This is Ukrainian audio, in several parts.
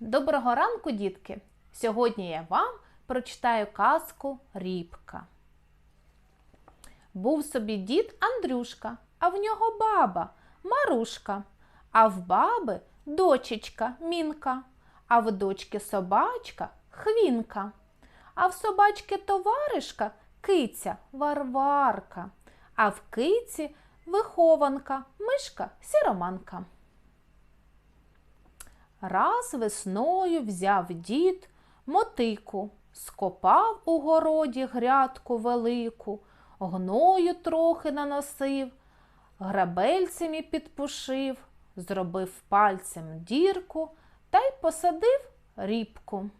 Доброго ранку, дітки! Сьогодні я вам прочитаю казку Рібка. Був собі дід Андрюшка, а в нього баба Марушка, а в баби дочечка Мінка, а в дочки собачка Хвінка, а в собачки товаришка киця Варварка, а в киці вихованка мишка Сіроманка. Раз весною взяв дід мотику, скопав у городі грядку велику, гною трохи наносив, грабельцями підпушив, зробив пальцем дірку та й посадив рібку.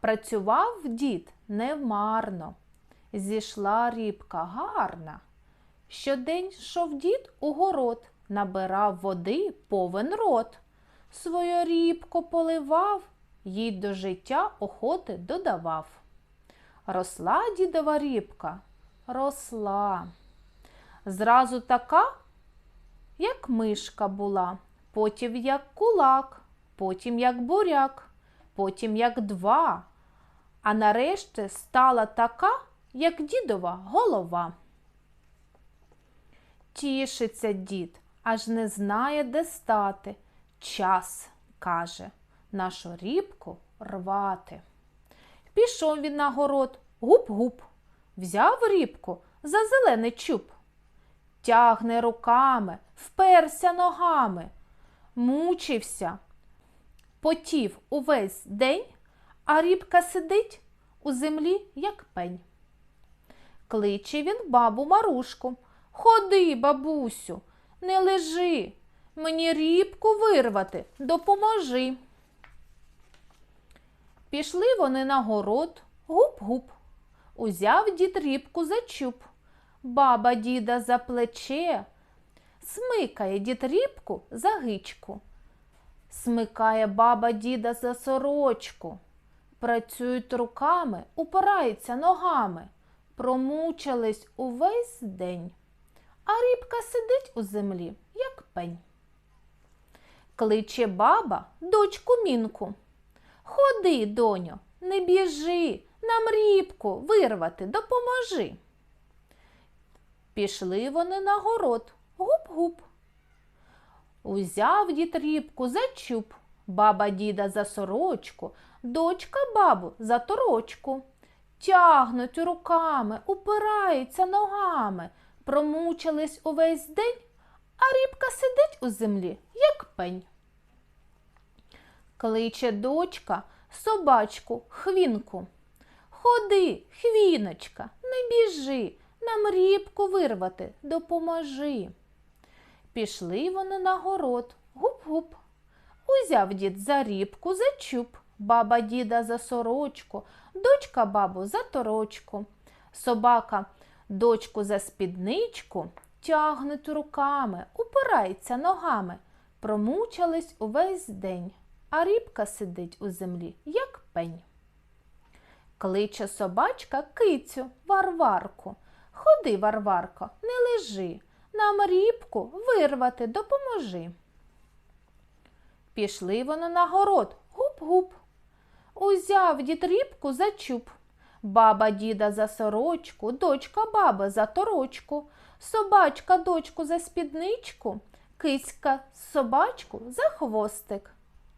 Працював дід невмарно, зійшла рібка гарна. Щодень йшов дід у город, набирав води повен рот свою рібку поливав, їй до життя охоти додавав. Росла дідова рібка, росла. Зразу така, як мишка була, потім як кулак, потім як буряк, потім як два, а нарешті стала така, як дідова голова. Тішиться дід, аж не знає, де стати. Час, каже, нашу рібку рвати. Пішов він на город, гуп-гуп, взяв рібку за зелений чуб. Тягне руками, вперся ногами, мучився, потів увесь день, а рібка сидить у землі, як пень. Кличе він бабу Марушку. Ходи, бабусю, не лежи, Мені рібку вирвати, допоможи. Пішли вони на город, гуп-гуп. Узяв дід рібку за чуб. Баба діда за плече, смикає дід рібку за гичку. Смикає баба діда за сорочку. Працюють руками, упираються ногами. Промучились увесь день. А рібка сидить у землі, як пень. Кличе баба дочку мінку. Ходи, доню, не біжи, нам рібку вирвати, допоможи. Пішли вони на город, гуп-гуп. Узяв дід рібку за чуб, баба діда за сорочку, дочка бабу за торочку. Тягнуть руками, упираються ногами, промучились увесь день, а рібка сидить у землі, як пень. Кличе дочка собачку хвінку. Ходи, хвіночка, не біжи, нам рібку вирвати, допоможи. Пішли вони на город, гуп-гуп. Узяв дід за рібку за чуб, баба діда за сорочку, дочка бабу за торочку. Собака дочку за спідничку тягнуть руками, упирається ногами, промучались увесь день а рібка сидить у землі, як пень. Кличе собачка кицю, варварку. Ходи, Варварко, не лежи, нам рібку вирвати допоможи. Пішли вони на город, гуп-гуп. Узяв дід рібку за чуб. Баба діда за сорочку, дочка баби за торочку, собачка дочку за спідничку, кицька собачку за хвостик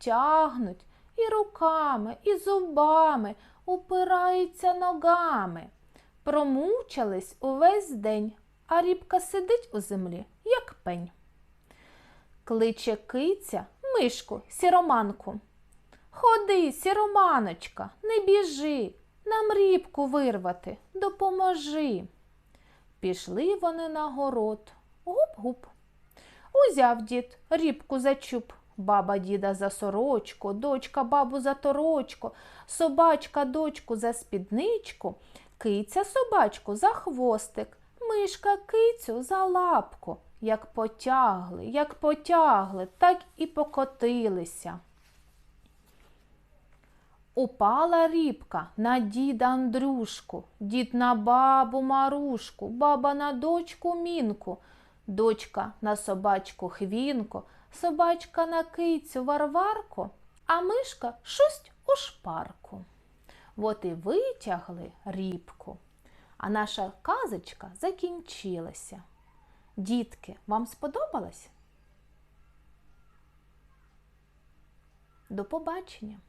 тягнуть і руками, і зубами, упираються ногами. Промучились увесь день, а рібка сидить у землі, як пень. Кличе киця мишку, сіроманку. Ходи, сіроманочка, не біжи, нам рібку вирвати, допоможи. Пішли вони на город. Гуп-гуп. Узяв дід рібку за чуб. Баба діда за сорочку, дочка бабу за торочку, собачка дочку за спідничку, киця собачку за хвостик, мишка кицю за лапку. Як потягли, як потягли, так і покотилися. Упала рібка на діда Андрюшку, дід на бабу Марушку, баба на дочку мінку, дочка на собачку хвінку, собачка на кицю Варварку, а мишка шусть у шпарку. От і витягли рібку, а наша казочка закінчилася. Дітки, вам сподобалось? До побачення!